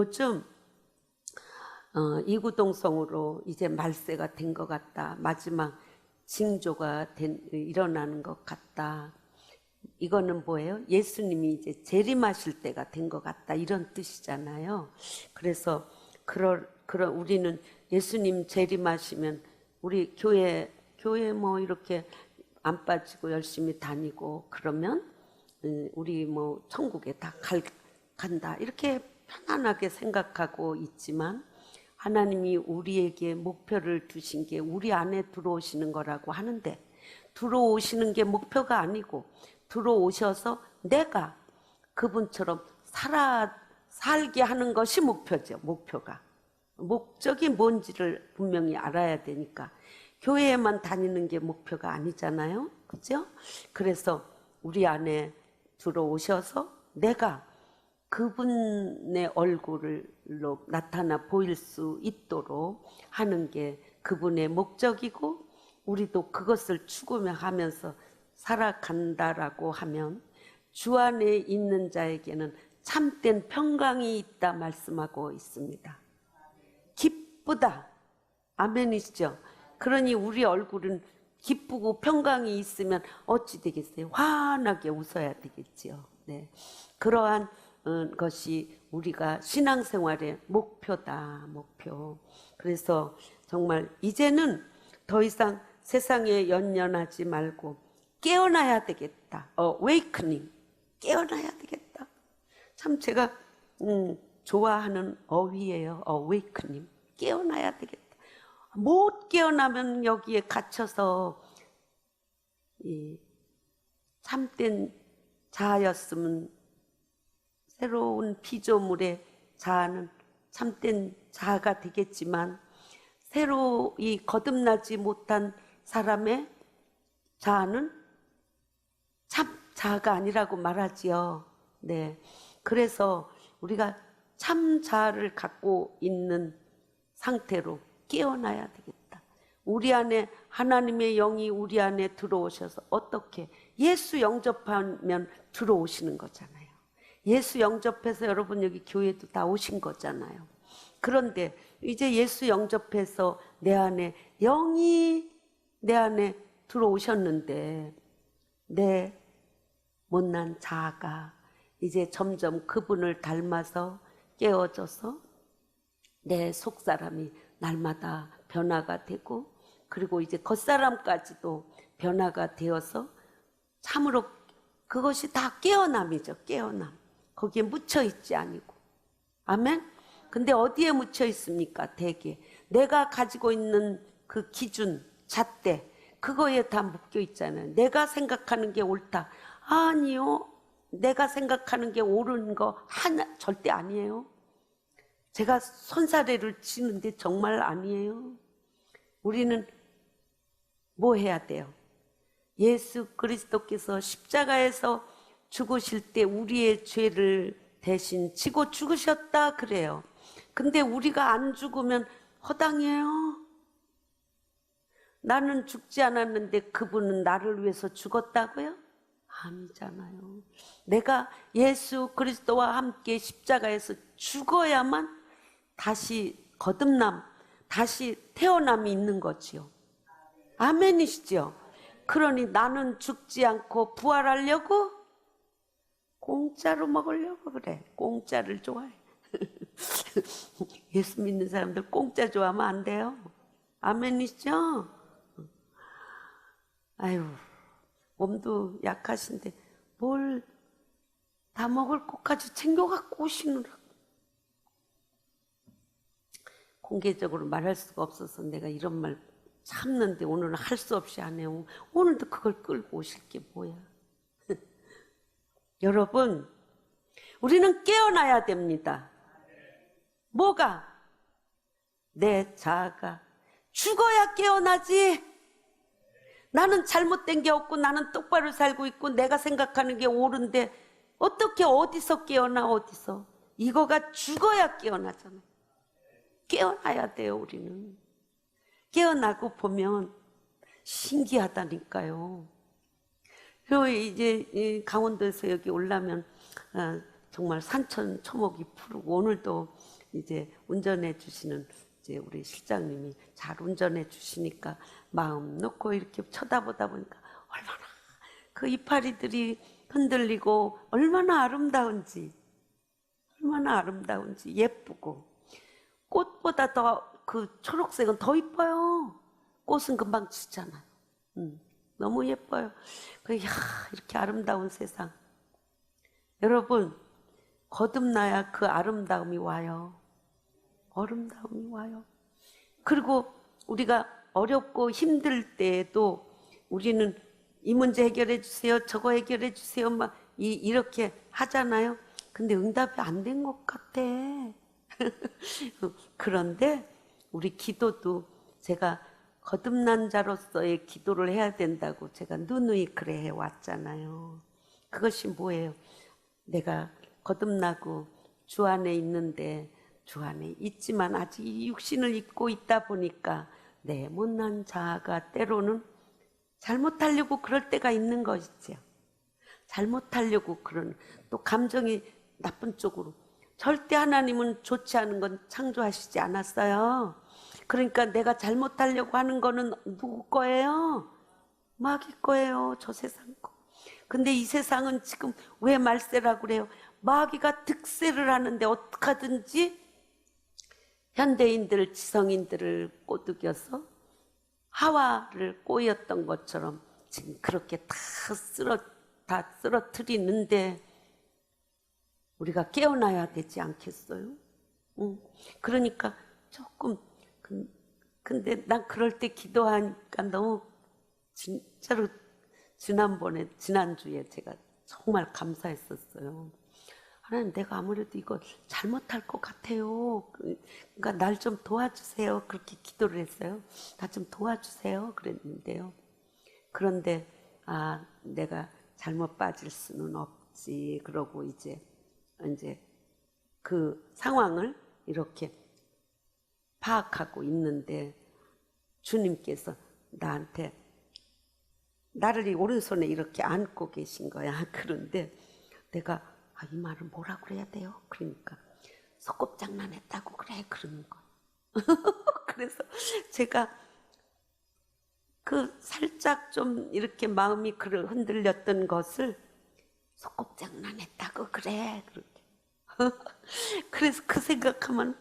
요즘 어, 이구동성으로 이제 말세가 된 것 같다. 마지막 징조가 된, 일어나는 것 같다. 이거는 뭐예요? 예수님이 이제 재림하실 때가 된 것 같다. 이런 뜻이잖아요. 그래서 그럴, 그런 우리는 예수님 재림하시면 우리 교회 교회 뭐 이렇게 안 빠지고 열심히 다니고 그러면 음, 우리 뭐 천국에 다 갈, 간다 이렇게 편안하게 생각하고 있지만 하나님이 우리에게 목표를 두신 게 우리 안에 들어오시는 거라고 하는데 들어오시는 게 목표가 아니고 들어오셔서 내가 그분처럼 살아 살게 하는 것이 목표죠. 목표가 목적이 뭔지를 분명히 알아야 되니까 교회에만 다니는 게 목표가 아니잖아요. 그죠? 그래서 우리 안에 들어오셔서 내가 그분의 얼굴로 나타나 보일 수 있도록 하는 게 그분의 목적이고 우리도 그것을 추구하면서 살아간다라고 하면 주 안에 있는 자에게는 참된 평강이 있다 말씀하고 있습니다. 기쁘다. 아멘이시죠? 그러니 우리 얼굴은 기쁘고 평강이 있으면 어찌 되겠어요? 환하게 웃어야 되겠지요. 네. 그러한 어, 것이 우리가 신앙생활의 목표다, 목표. 그래서 정말 이제는 더 이상 세상에 연연하지 말고 깨어나야 되겠다. 어, 웨이크닝. 깨어나야 되겠다. 참 제가 음, 좋아하는 어휘예요. 어웨이크닝. 깨어나야 되겠다. 못 깨어나면 여기에 갇혀서 이 참된 자아였으면 새로운 피조물의 자아는 참된 자아가 되겠지만 새로 이 거듭나지 못한 사람의 자아는 참 자아가 아니라고 말하지요. 네. 그래서 우리가 참 자아를 갖고 있는 상태로 깨어나야 되겠다. 우리 안에 하나님의 영이 우리 안에 들어오셔서 어떻게 예수 영접하면 들어오시는 거잖아요. 예수 영접해서 여러분 여기 교회도 다 오신 거잖아요. 그런데 이제 예수 영접해서 내 안에 영이 내 안에 들어오셨는데 내 못난 자아가 이제 점점 그분을 닮아서 깨어져서 내 속사람이 날마다 변화가 되고 그리고 이제 겉사람까지도 변화가 되어서 참으로 그것이 다 깨어남이죠. 깨어남. 거기에 묻혀 있지 아니고. 아멘? 근데 어디에 묻혀 있습니까? 대개. 내가 가지고 있는 그 기준, 잣대, 그거에 다 묶여 있잖아요. 내가 생각하는 게 옳다. 아니요. 내가 생각하는 게 옳은 거 하나 절대 아니에요. 제가 손사래를 치는데 정말 아니에요. 우리는 뭐 해야 돼요? 예수 그리스도께서 십자가에서 죽으실 때 우리의 죄를 대신 지고 죽으셨다 그래요. 근데 우리가 안 죽으면 허당이에요. 나는 죽지 않았는데 그분은 나를 위해서 죽었다고요? 아니잖아요. 내가 예수 그리스도와 함께 십자가에서 죽어야만 다시 거듭남, 다시 태어남이 있는 거지요. 아멘이시죠? 그러니 나는 죽지 않고 부활하려고 공짜로 먹으려고 그래. 공짜를 좋아해. 예수 믿는 사람들 공짜 좋아하면 안 돼요. 아멘이시죠? 아유, 몸도 약하신데 뭘 다 먹을 것까지 챙겨갖고 오시느라. 공개적으로 말할 수가 없어서 내가 이런 말 참는데 오늘은 할 수 없이 안 해요. 오늘도 그걸 끌고 오실 게 뭐야. 여러분, 우리는 깨어나야 됩니다. 뭐가? 내 자아가 죽어야 깨어나지. 나는 잘못된 게 없고 나는 똑바로 살고 있고 내가 생각하는 게 옳은데 어떻게 어디서 깨어나 어디서 이거가 죽어야 깨어나잖아. 깨어나야 돼요 우리는. 깨어나고 보면 신기하다니까요. 그리고 이제 강원도에서 여기 올라면 어, 정말 산천 초목이 푸르고 오늘도 이제 운전해 주시는 이제 우리 실장님이 잘 운전해 주시니까 마음 놓고 이렇게 쳐다보다 보니까 얼마나 그 이파리들이 흔들리고 얼마나 아름다운지 얼마나 아름다운지 예쁘고 꽃보다 더 그 초록색은 더 이뻐요. 꽃은 금방 지잖아요. 음, 너무 예뻐요. 그, 야, 이렇게 아름다운 세상. 여러분, 거듭나야 그 아름다움이 와요. 아름다움이 와요. 그리고 우리가 어렵고 힘들 때에도 우리는 이 문제 해결해 주세요. 저거 해결해 주세요. 막 이, 이렇게 하잖아요. 근데 응답이 안 된 것 같아. 그런데 우리 기도도 제가 거듭난 자로서의 기도를 해야 된다고 제가 누누이 그래 해 왔잖아요. 그것이 뭐예요? 내가 거듭나고 주 안에 있는데 주 안에 있지만 아직 이 육신을 입고 있다 보니까 내 못난 자아가 때로는 잘못하려고 그럴 때가 있는 것이죠. 잘못하려고 그런 또 감정이 나쁜 쪽으로 절대 하나님은 좋지 않은 건 창조하시지 않았어요. 그러니까 내가 잘못하려고 하는 거는 누구 거예요? 마귀 거예요. 저 세상 거. 근데 이 세상은 지금 왜 말세라고 그래요? 마귀가 득세를 하는데 어떡하든지 현대인들, 지성인들을 꼬드겨서 하와를 꼬였던 것처럼 지금 그렇게 다 쓰러, 다 쓰러뜨리는데 우리가 깨어나야 되지 않겠어요? 응. 그러니까 조금 근- 근데 난 그럴 때 기도하니까 너무 진짜로 지난번에 지난주에 제가 정말 감사했었어요. 하나님 내가 아무래도 이거 잘못할 것 같아요. 그러니까 날 좀 도와주세요. 그렇게 기도를 했어요. 나 좀 도와주세요. 그랬는데요. 그런데 아 내가 잘못 빠질 수는 없지. 그러고 이제 이제 그 상황을 이렇게 파악하고 있는데 주님께서 나한테 나를 이 오른손에 이렇게 안고 계신 거야. 그런데 내가 아, 이 말은 뭐라 그래야 돼요? 그러니까 소꿉장난 했다고 그래 그러는 거야. 그래서 제가 그 살짝 좀 이렇게 마음이 흔들렸던 것을 소꿉장난 했다고 그래 그렇게. 그래서 그 생각하면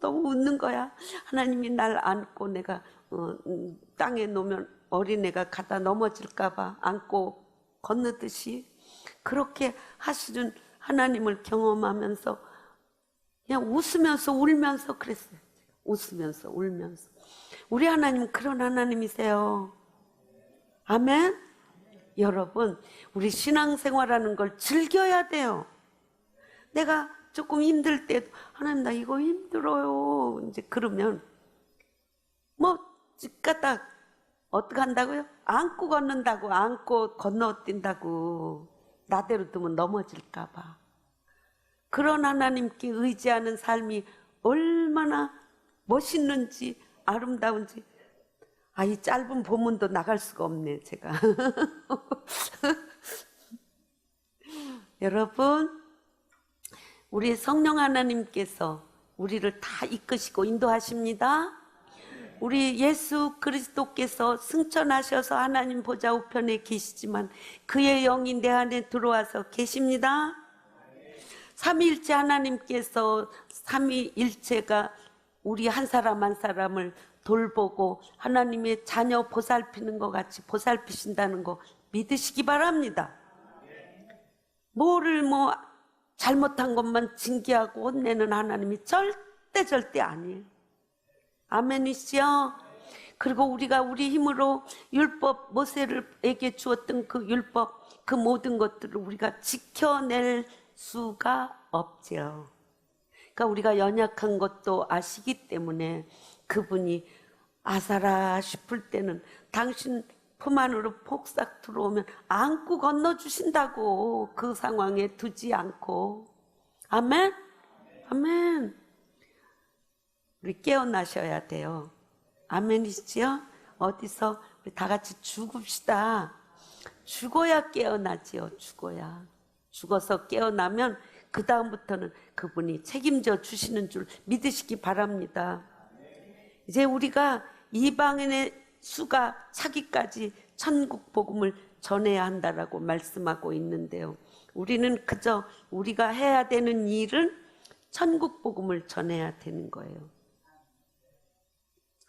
너무 웃는 거야. 하나님이 날 안고 내가 어, 음, 땅에 놓으면 어린애가 가다 넘어질까 봐 안고 건너듯이 그렇게 하시는 하나님을 경험하면서 그냥 웃으면서 울면서 그랬어요. 웃으면서 울면서. 우리 하나님 그런 하나님이세요. 아멘? 여러분, 우리 신앙생활하는 걸 즐겨야 돼요. 내가 조금 힘들 때도 하나님 나 이거 힘들어요. 이제 그러면 뭐 집가딱 어떻게 한다고요? 안고 걷는다고 안고 건너뛴다고 나대로 두면 넘어질까 봐. 그런 하나님께 의지하는 삶이 얼마나 멋있는지 아름다운지 아 이 짧은 본문도 나갈 수가 없네 제가 여러분 우리 성령 하나님께서 우리를 다 이끄시고 인도하십니다. 우리 예수 그리스도께서 승천하셔서 하나님 보좌 우편에 계시지만 그의 영이 내 안에 들어와서 계십니다. 삼위일체 하나님께서 삼위일체가 우리 한 사람 한 사람을 돌보고 하나님의 자녀 보살피는 것 같이 보살피신다는 거 믿으시기 바랍니다. 뭐를 뭐 잘못한 것만 징계하고 혼내는 하나님이 절대 절대 아니에요. 아멘이시요. 그리고 우리가 우리 힘으로 율법 모세를에게 주었던 그 율법 그 모든 것들을 우리가 지켜낼 수가 없죠. 그러니까 우리가 연약한 것도 아시기 때문에 그분이 아사라 싶을 때는 당신 품 안으로 폭삭 들어오면 안고 건너주신다고 그 상황에 두지 않고. 아멘? 아멘. 우리 깨어나셔야 돼요. 아멘이시죠 어디서 우리 다 같이 죽읍시다. 죽어야 깨어나지요 죽어야. 죽어서 깨어나면 그 다음부터는 그분이 책임져 주시는 줄 믿으시기 바랍니다. 이제 우리가 이방인의 수가 차기까지 천국 복음을 전해야 한다라고 말씀하고 있는데요. 우리는 그저 우리가 해야 되는 일은 천국 복음을 전해야 되는 거예요.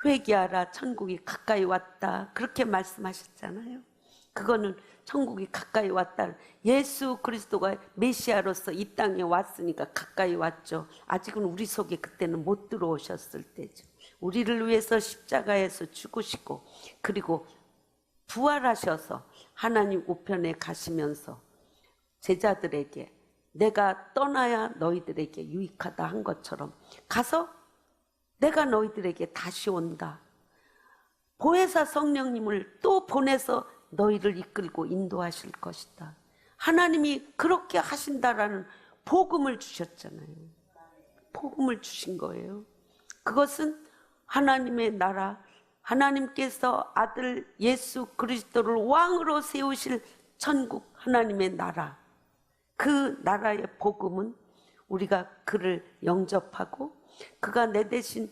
회개하라 천국이 가까이 왔다 그렇게 말씀하셨잖아요. 그거는 천국이 가까이 왔다. 예수 그리스도가 메시아로서 이 땅에 왔으니까 가까이 왔죠. 아직은 우리 속에 그때는 못 들어오셨을 때죠. 우리를 위해서 십자가에서 죽으시고 그리고 부활하셔서 하나님 우편에 가시면서 제자들에게 내가 떠나야 너희들에게 유익하다 한 것처럼 가서 내가 너희들에게 다시 온다. 보혜사 성령님을 또 보내서 너희를 이끌고 인도하실 것이다. 하나님이 그렇게 하신다라는 복음을 주셨잖아요. 복음을 주신 거예요. 그것은 하나님의 나라, 하나님께서 아들 예수 그리스도를 왕으로 세우실 천국 하나님의 나라. 그 나라의 복음은 우리가 그를 영접하고 그가 내 대신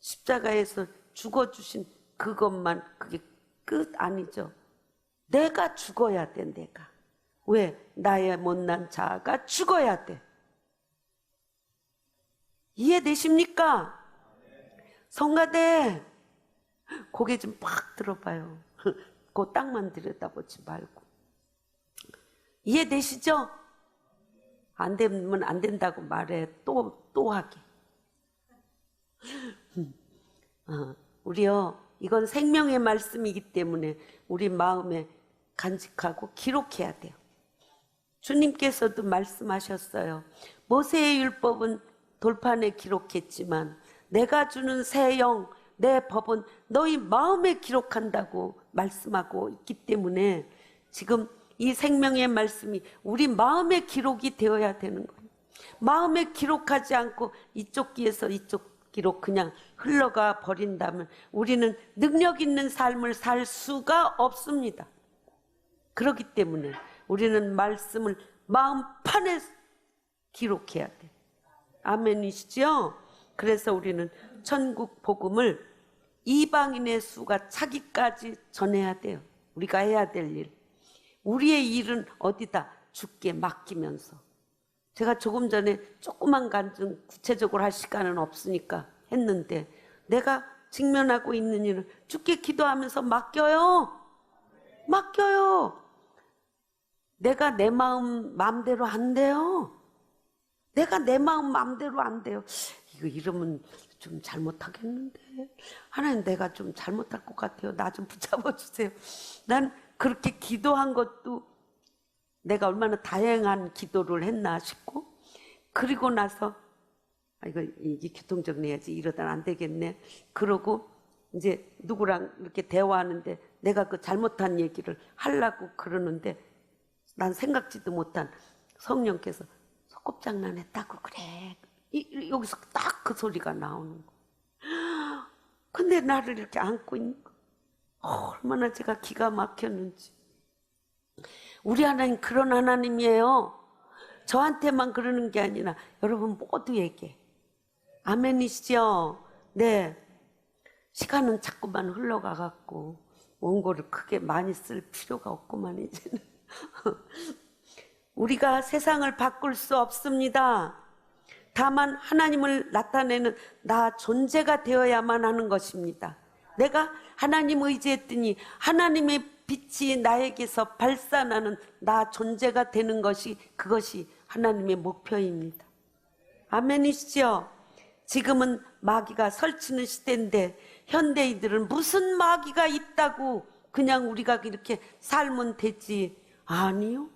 십자가에서 죽어주신 그것만 그게 끝 아니죠. 내가 죽어야 돼, 내가. 왜? 나의 못난 자아가 죽어야 돼. 이해되십니까? 성가대, 고개 좀 팍 들어봐요. 그 땅만 들여다보지 말고. 이해되시죠? 안 되면 안 된다고 말해. 또, 또 하게. 어, 우리요, 이건 생명의 말씀이기 때문에 우리 마음에 간직하고 기록해야 돼요. 주님께서도 말씀하셨어요. 모세의 율법은 돌판에 기록했지만 내가 주는 새 영, 내 법은 너희 마음에 기록한다고 말씀하고 있기 때문에 지금 이 생명의 말씀이 우리 마음에 기록이 되어야 되는 거예요. 마음에 기록하지 않고 이쪽 귀에서 이쪽 귀로 그냥 흘러가 버린다면 우리는 능력 있는 삶을 살 수가 없습니다. 그렇기 때문에 우리는 말씀을 마음판에 기록해야 돼. 아멘이시죠? 그래서 우리는 천국 복음을 이방인의 수가 차기까지 전해야 돼요. 우리가 해야 될 일. 우리의 일은 어디다 죽게 맡기면서. 제가 조금 전에 조그만 간증 구체적으로 할 시간은 없으니까 했는데 내가 직면하고 있는 일은 죽게 기도하면서 맡겨요. 맡겨요. 내가 내 마음 마음대로 안 돼요. 내가 내 마음 마음대로 안 돼요. 이거 이러면 좀 잘못하겠는데. 하나님 내가 좀 잘못할 것 같아요. 나 좀 붙잡아 주세요. 난 그렇게 기도한 것도 내가 얼마나 다양한 기도를 했나 싶고 그리고 나서 아 이거 이게 교통적 내야지 이러다는 안 되겠네. 그러고 이제 누구랑 이렇게 대화하는데 내가 그 잘못한 얘기를 하려고 그러는데 난 생각지도 못한 성령께서 소꿉장난 했다고 그래. 이, 여기서 딱 그 소리가 나오는 거. 근데 나를 이렇게 안고 있는 거. 얼마나 제가 기가 막혔는지. 우리 하나님 그런 하나님이에요. 저한테만 그러는 게 아니라 여러분 모두에게. 아멘이시죠? 네. 시간은 자꾸만 흘러가 갖고 원고를 크게 많이 쓸 필요가 없구만 이제는. 우리가 세상을 바꿀 수 없습니다. 다만 하나님을 나타내는 나 존재가 되어야만 하는 것입니다. 내가 하나님 의지했더니 하나님의 빛이 나에게서 발산하는 나 존재가 되는 것이 그것이 하나님의 목표입니다. 아멘이시죠? 지금은 마귀가 설치는 시대인데 현대인들은 무슨 마귀가 있다고 그냥 우리가 이렇게 살면 되지. 아니요.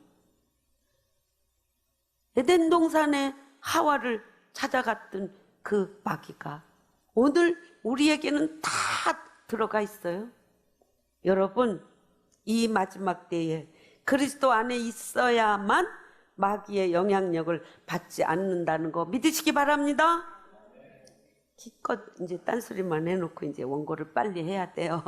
에덴 동산에 하와를 찾아갔던 그 마귀가 오늘 우리에게는 다 들어가 있어요. 여러분, 이 마지막 때에 그리스도 안에 있어야만 마귀의 영향력을 받지 않는다는 거 믿으시기 바랍니다. 기껏 이제 딴소리만 해놓고 이제 원고를 빨리 해야 돼요.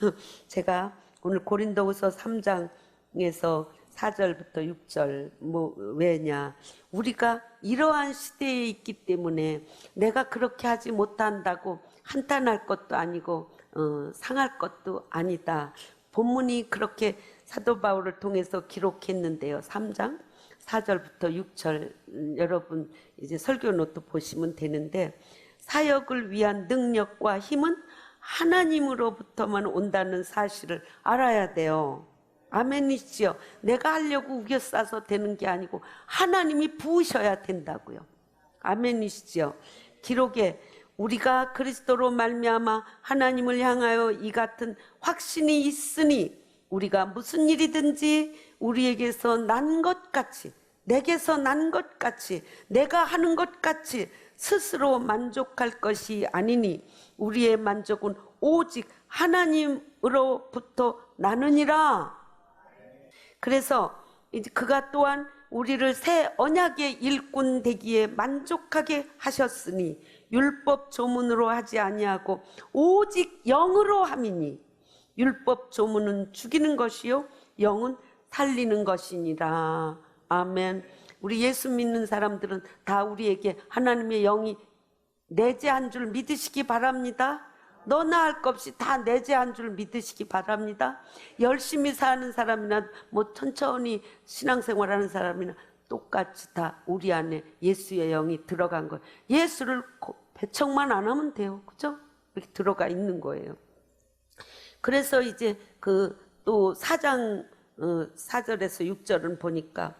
제가 오늘 고린도후서 3장에서 4절부터 6절 뭐 왜냐 우리가 이러한 시대에 있기 때문에 내가 그렇게 하지 못한다고 한탄할 것도 아니고 어, 상할 것도 아니다. 본문이 그렇게 사도 바울을 통해서 기록했는데요. 3장 4절부터 6절 음, 여러분 이제 설교 노트 보시면 되는데 사역을 위한 능력과 힘은 하나님으로부터만 온다는 사실을 알아야 돼요. 아멘이시죠? 내가 하려고 우겨싸서 되는 게 아니고 하나님이 부으셔야 된다고요. 아멘이시죠? 기록에 우리가 그리스도로 말미암아 하나님을 향하여 이 같은 확신이 있으니 우리가 무슨 일이든지 우리에게서 난 것 같이 내게서 난 것 같이 내가 하는 것 같이 스스로 만족할 것이 아니니 우리의 만족은 오직 하나님으로부터 나느니라. 그래서 이제 그가 또한 우리를 새 언약의 일꾼 되기에 만족하게 하셨으니 율법 조문으로 하지 아니하고 오직 영으로 함이니 율법 조문은 죽이는 것이요 영은 살리는 것이니라. 아멘. 우리 예수 믿는 사람들은 다 우리에게 하나님의 영이 내재한 줄 믿으시기 바랍니다. 너나 할 것 없이 다 내재한 줄 믿으시기 바랍니다. 열심히 사는 사람이나 뭐 천천히 신앙생활하는 사람이나 똑같이 다 우리 안에 예수의 영이 들어간 거예요. 예수를 고- 배척만 안 하면 돼요. 그죠? 이렇게 들어가 있는 거예요. 그래서 이제 그 또 사장 어, 4절에서 6절은 보니까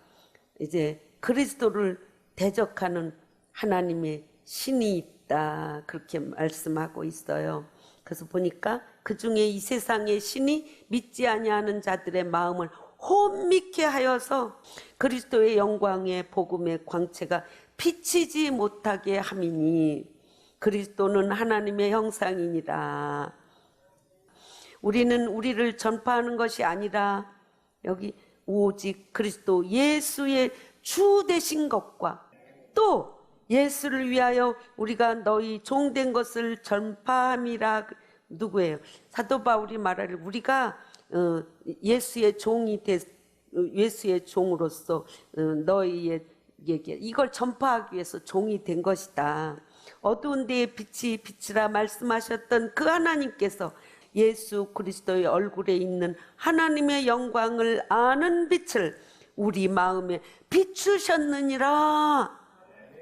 이제 그리스도를 대적하는 하나님의 신이 있다 그렇게 말씀하고 있어요. 그래서 보니까 그 중에 이 세상의 신이 믿지 아니하는 자들의 마음을 혼미케 하여서 그리스도의 영광의 복음의 광채가 비치지 못하게 함이니 그리스도는 하나님의 형상이니라. 우리는 우리를 전파하는 것이 아니라 여기 오직 그리스도 예수의 주 되신 것과 또 예수를 위하여 우리가 너희 종된 것을 전파함이라 누구예요? 사도 바울이 말하길 우리가 어, 예수의 종이 되 예수의 종으로서 어, 너희에게 이걸 전파하기 위해서 종이 된 것이다. 어두운 데에 빛이 빛이라 말씀하셨던 그 하나님께서 예수 그리스도의 얼굴에 있는 하나님의 영광을 아는 빛을 우리 마음에 비추셨느니라.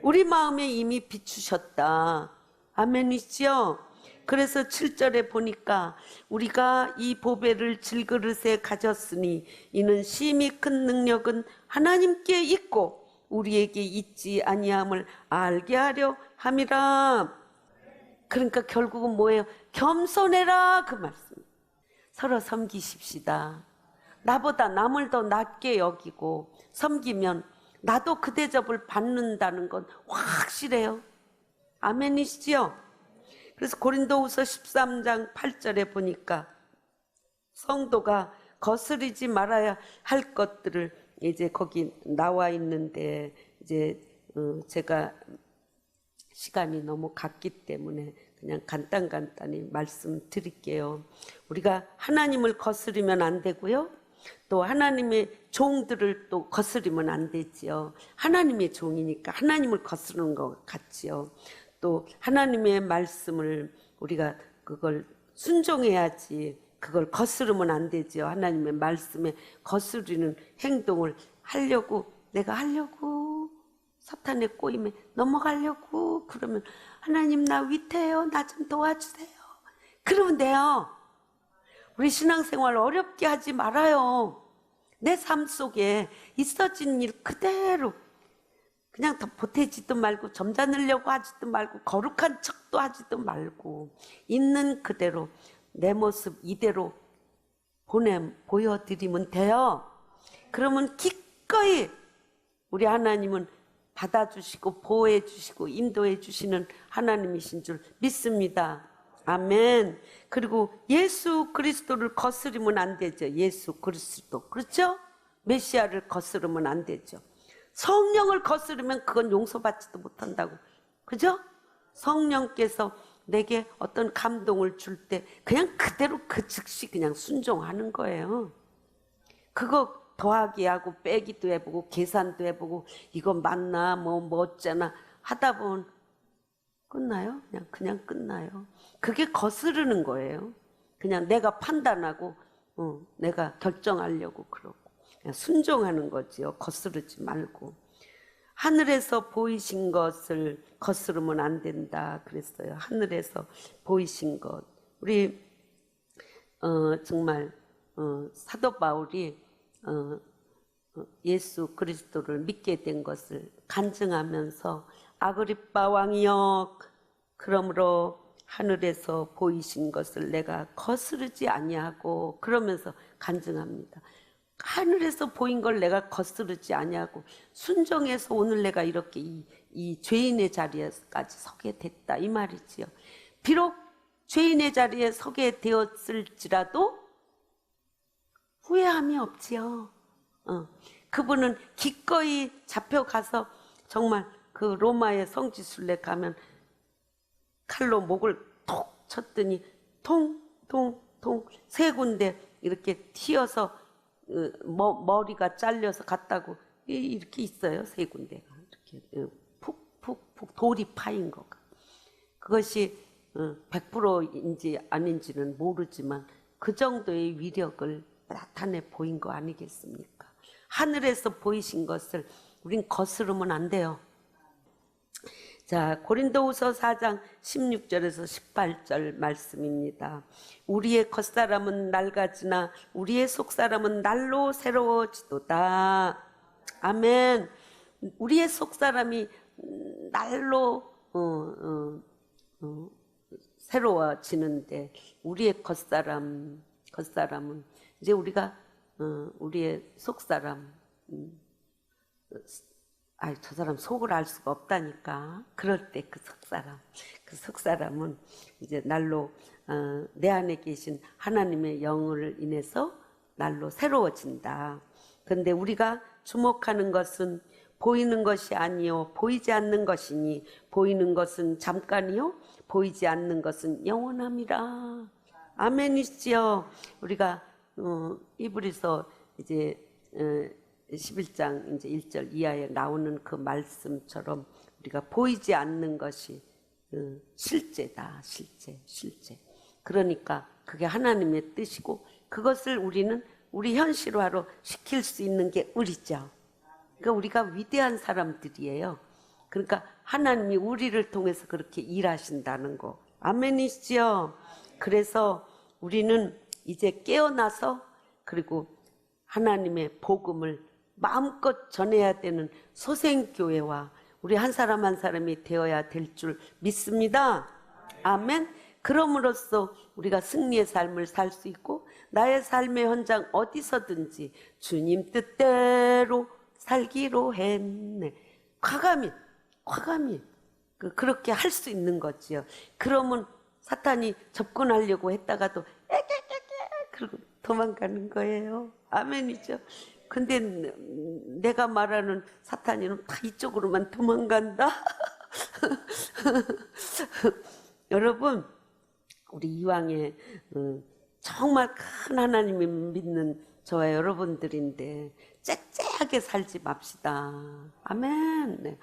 우리 마음에 이미 비추셨다. 아멘이죠? 그래서 7절에 보니까 우리가 이 보배를 질그릇에 가졌으니 이는 심히 큰 능력은 하나님께 있고 우리에게 있지 아니함을 알게 하려 함이라. 그러니까 결국은 뭐예요? 겸손해라 그 말씀. 서로 섬기십시다. 나보다 남을 더 낮게 여기고 섬기면 나도 그 대접을 받는다는 건 확실해요. 아멘이시죠? 그래서 고린도후서 13장 8절에 보니까 성도가 거스르지 말아야 할 것들을 이제 거기 나와 있는데 이제 어, 제가 시간이 너무 갔기 때문에 그냥 간단간단히 말씀드릴게요. 우리가 하나님을 거스르면 안 되고요. 또 하나님의 종들을 또 거스르면 안 되지요. 하나님의 종이니까 하나님을 거스르는 것 같지요. 또 하나님의 말씀을 우리가 그걸 순종해야지 그걸 거스르면 안 되지요. 하나님의 말씀에 거스르는 행동을 하려고 내가 하려고 사탄의 꼬임에 넘어가려고 그러면 하나님 나 위태해요. 나 좀 도와주세요. 그러면 돼요. 우리 신앙생활 어렵게 하지 말아요. 내 삶 속에 있어진 일 그대로 그냥 더 보태지도 말고 점잖으려고 하지도 말고 거룩한 척도 하지도 말고 있는 그대로 내 모습 이대로 보내 보여드리면 돼요. 그러면 기꺼이 우리 하나님은 받아주시고 보호해 주시고 인도해 주시는 하나님이신 줄 믿습니다. 아멘. 그리고 예수 그리스도를 거스르면 안 되죠. 예수 그리스도. 그렇죠? 메시아를 거스르면 안 되죠. 성령을 거스르면 그건 용서받지도 못한다고. 그죠? 성령께서 내게 어떤 감동을 줄 때 그냥 그대로 그 즉시 그냥 순종하는 거예요. 그거 더하기 하고 빼기도 해보고 계산도 해보고 이거 맞나 뭐뭐 어쩌나 하다 보면 끝나요? 그냥 그냥 끝나요. 그게 거스르는 거예요. 그냥 내가 판단하고 어, 내가 결정하려고 그러고 순종하는 거지요. 거스르지 말고 하늘에서 보이신 것을 거스르면 안 된다 그랬어요. 하늘에서 보이신 것 우리 어, 정말 어, 사도 바울이 어, 어, 예수 그리스도를 믿게 된 것을 간증하면서 아그리빠 왕이여 그러므로 하늘에서 보이신 것을 내가 거스르지 아니하고 그러면서 간증합니다. 하늘에서 보인 걸 내가 거스르지 아니하고 순종해서 오늘 내가 이렇게 이, 이 죄인의 자리에까지 서게 됐다 이 말이지요. 비록 죄인의 자리에 서게 되었을지라도 후회함이 없지요. 어. 그분은 기꺼이 잡혀가서 정말 그 로마의 성지순례 가면 칼로 목을 톡 쳤더니 통통통 세 군데 이렇게 튀어서 어, 머, 머리가 잘려서 갔다고 이- 이렇게 있어요 세 군데가 이렇게 어, 푹푹푹 돌이 파인 거가 그것이 어, 100%인지 아닌지는 모르지만 그 정도의 위력을 나타내 보인 거 아니겠습니까? 하늘에서 보이신 것을 우린 거스르면 안 돼요. 자, 고린도후서 4장 16절에서 18절 말씀입니다. 우리의 겉사람은 낡아지나 우리의 속사람은 날로 새로워지도다. 아멘. 우리의 속사람이 음, 날로 어, 어, 어, 새로워지는데 우리의 겉사람 겉사람은 이제 우리가 어, 우리의 속사람 아이 저 사람 속을 알 수가 없다니까 그럴 때그 속사람 그 속사람은 이제 날로 어, 내 안에 계신 하나님의 영을 인해서 날로 새로워진다. 근데 우리가 주목하는 것은 보이는 것이 아니요 보이지 않는 것이니 보이는 것은 잠깐이요 보이지 않는 것은 영원함이라. 아멘이시죠. 우리가 어, 이불에서 이제 어, 11장 이제 1절 이하에 나오는 그 말씀처럼 우리가 보이지 않는 것이 어, 실제다, 실제, 실제. 그러니까 그게 하나님의 뜻이고 그것을 우리는 우리 현실화로 시킬 수 있는 게 우리죠. 그러니까 우리가 위대한 사람들이에요. 그러니까 하나님이 우리를 통해서 그렇게 일하신다는 거. 아멘이시죠? 그래서 우리는 이제 깨어나서 그리고 하나님의 복음을 마음껏 전해야 되는 소생교회와 우리 한 사람 한 사람이 되어야 될 줄 믿습니다. 아멘. 그럼으로써 우리가 승리의 삶을 살 수 있고 나의 삶의 현장 어디서든지 주님 뜻대로 살기로 했네. 과감히, 과감히 그- 그렇게 할 수 있는 거지요. 그러면 사탄이 접근하려고 했다가도 에게게게 그러고 도망가는 거예요. 아멘이죠. 근데 내가 말하는 사탄이는 다 이쪽으로만 도망간다. 여러분, 우리 이왕에 어, 정말 큰 하나님이 믿는 저와 여러분들인데 째째하게 살지 맙시다. 아멘. 네.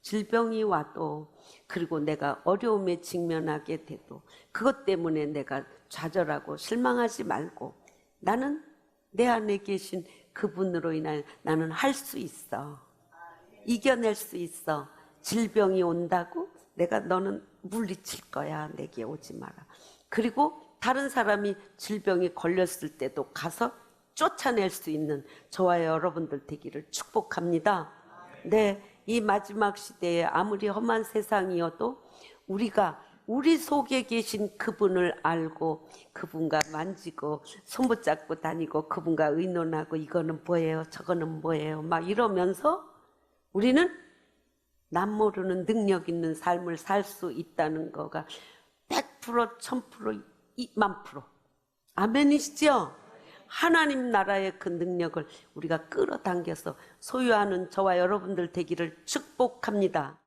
질병이 와도 그리고 내가 어려움에 직면하게 돼도 그것 때문에 내가 좌절하고 실망하지 말고 나는 내 안에 계신 그분으로 인하여 나는 할 수 있어. 이겨낼 수 있어. 질병이 온다고 내가 너는 물리칠 거야. 내게 오지 마라. 그리고 다른 사람이 질병이 걸렸을 때도 가서 쫓아낼 수 있는 저와 여러분들 되기를 축복합니다. 네, 이 마지막 시대에 아무리 험한 세상이어도 우리가 우리 속에 계신 그분을 알고 그분과 만지고 손붙잡고 다니고 그분과 의논하고 이거는 뭐예요? 저거는 뭐예요? 막 이러면서 우리는 남 모르는 능력 있는 삶을 살 수 있다는 거가 100% 1000% 2만 프로 아멘이시죠? 하나님 나라의 그 능력을 우리가 끌어당겨서 소유하는 저와 여러분들 되기를 축복합니다.